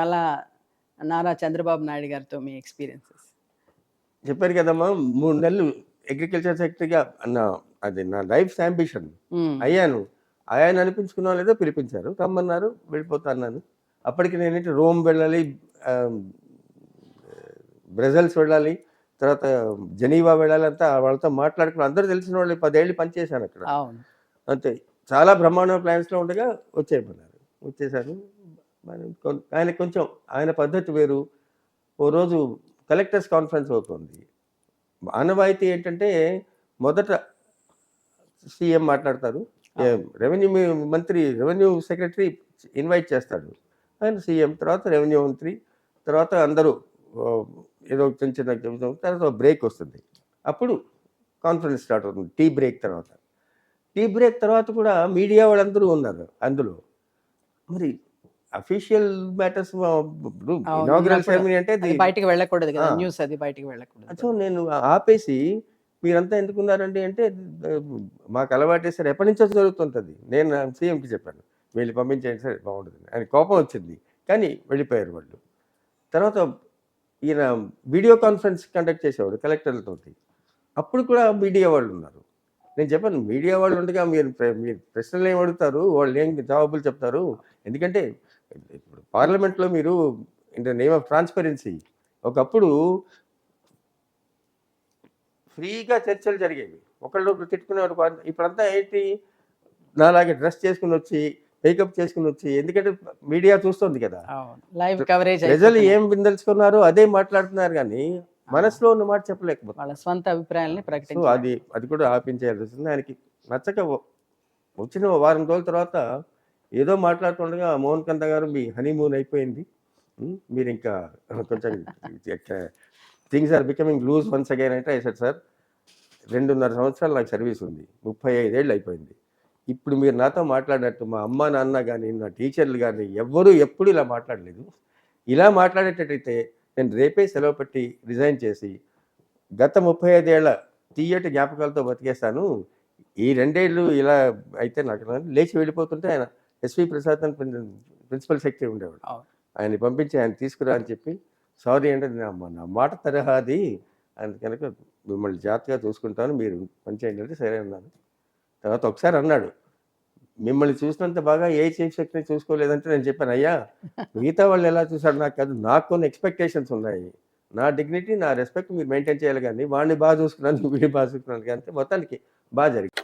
అలా నారా చంద్రబాబు నాయుడు గారితో మీ ఎక్స్పీరియన్సెస్? చెప్పారు కదమ్మా మూడు నెలలు అగ్రికల్చర్ సెక్రటరీగా అన్న అది నా లైఫ్ అంబిషన్ అయ్యాను. అయ్యాను అనిపించుకున్నా లేదో పిలిపించారు. రమ్మన్నారు వెళ్ళిపోతా అన్నాను. అప్పటికి నేనంటే రోమ్ వెళ్ళాలి బ్రెజల్స్ వెళ్ళాలి తర్వాత జనీవా వెళ్ళాలి అంతా వాళ్ళతో మాట్లాడుకుని అందరూ తెలిసిన వాళ్ళు పదేళ్ళు పనిచేశాను అక్కడ. అంతే. చాలా బ్రహ్మాండ ప్లాన్స్లో ఉండగా వచ్చేయమన్నారు. వచ్చేసాను. ఆయన కొంచెం ఆయన పద్ధతి వేరు. ఓ రోజు కలెక్టర్స్ కాన్ఫరెన్స్ అవుతుంది. ఆనవాయితీ ఏంటంటే మొదట సీఎం మాట్లాడతారు. రెవెన్యూ మంత్రి రెవెన్యూ సెక్రటరీ ఇన్వైట్ చేస్తాడు. ఆయన సీఎం తర్వాత రెవెన్యూ మంత్రి తర్వాత అందరూ ఏదో చిన్న చిన్న చెబుతాం తర్వాత బ్రేక్ వస్తుంది. అప్పుడు కాన్ఫరెన్స్ స్టార్ట్ అవుతుంది టీ బ్రేక్ తర్వాత. టీ బ్రేక్ తర్వాత కూడా మీడియా వాళ్ళందరూ ఉన్నారు అందులో. మరి అఫీషియల్ మ్యాటర్స్ ఇనాగ్రల్ ఉన్నప్పుడు సెరమనీ అంటే బయటికి వెళ్ళకూడదు కదా. న్యూస్ అది బయటికి వెళ్ళకూడదు. సో నేను ఆపేసి మీరంతా ఎందుకున్నారండి అంటే మాకు అలవాటేసారు ఎప్పటి నుంచో జరుగుతుంటుంది. నేను సీఎంకి చెప్పాను వీళ్ళు పంపించేయండి సరే బాగుంటుంది. ఆయన కోపం వచ్చింది. కానీ వెళ్ళిపోయారు వాళ్ళు. తర్వాత ఈయన వీడియో కాన్ఫరెన్స్ కండక్ట్ చేసేవాడు కలెక్టర్లతోటి. అప్పుడు కూడా మీడియా వాళ్ళు ఉన్నారు. నేను చెప్పాను మీడియా వాళ్ళు ఉండగా మీరు మీరు ప్రశ్నలు ఏం అడుగుతారు వాళ్ళు ఏం జవాబులు చెప్తారు. ఎందుకంటే ఇప్పుడు పార్లమెంట్లో మీరు in the name of transparency ఒకప్పుడు ఫ్రీగా చర్చలు జరిగేవి. ఒకళ్ళు తిట్టుకునేవారు. ఇప్పుడంతా ఏంటి? నాలాగే డ్రెస్ చేసుకుని వచ్చి మేకప్ చేసుకుని వచ్చి ఎందుకంటే మీడియా చూస్తుంది కదా. లైవ్ కవరేజ్ ప్రజలు ఏం విందలుచుకున్నారో అదే మాట్లాడుతున్నారు కానీ మనసులో ఉన్న మాట చెప్పలేకపోతున్నారు వాళ్ళ స్వంత అభిప్రాయాల్ని ప్రకటించారు అది అది కూడా ఆపించేయాల్సి వస్తుంది ఆయనకి నచ్చక వచ్చిన వారం రోజుల తర్వాత ఏదో మాట్లాడుతుండగా మోహన్ కంద గారు మీ హనీమూన్ అయిపోయింది. మీరు ఇంకా కొంచెం things are becoming loose once again అంటే సార్ సార్ రెండున్నర సంవత్సరాలు నాకు సర్వీస్ ఉంది. ముప్పై ఐదేళ్ళు అయిపోయింది. ఇప్పుడు మీరు నాతో మాట్లాడినట్టు మా అమ్మ నాన్న కానీ నా టీచర్లు కానీ ఎవ్వరూ ఎప్పుడు ఇలా మాట్లాడలేదు. ఇలా మాట్లాడేటట్టయితే నేను రేపే సెలవు పెట్టి రిజైన్ చేసి గత ముప్పై ఐదేళ్ళ తీయటి జ్ఞాపకాలతో బతికేస్తాను ఈ రెండేళ్ళు ఇలా అయితే నాకు. లేచి వెళ్ళిపోతుంటే ఆయన ఎస్వి ప్రసాద్ అని ప్రిన్- ప్రిన్సిపల్ సెక్రటరీ ఉండేవాడు. ఆయన పంపించి ఆయన తీసుకురా అని చెప్పి సారీ అంటే నా నా మాట తరహా అది ఆయన కనుక మిమ్మల్ని జాగ్రత్తగా చూసుకుంటాను మీరు పనిచేయండి అంటే సరే అన్నాను తర్వాత ఒకసారి అన్నాడు మిమ్మల్ని చూసినంత బాగా ఏ చీఫ్ సెక్రటరీ చూసుకోలేదంటే నేను చెప్పాను అయ్యా మిగతా వాళ్ళు ఎలా చూశారు నాకు కాదు నాకు కొన్ని ఎక్స్పెక్టేషన్స్ ఉన్నాయి. నా డిగ్నిటీ నా రెస్పెక్ట్ మీరు మెయింటైన్ చేయాలి కానీ వాడిని బాగా చూసుకున్నాను వీడిని బాగా చూసుకున్నాను కానీ మొత్తానికి బాగా జరిగింది.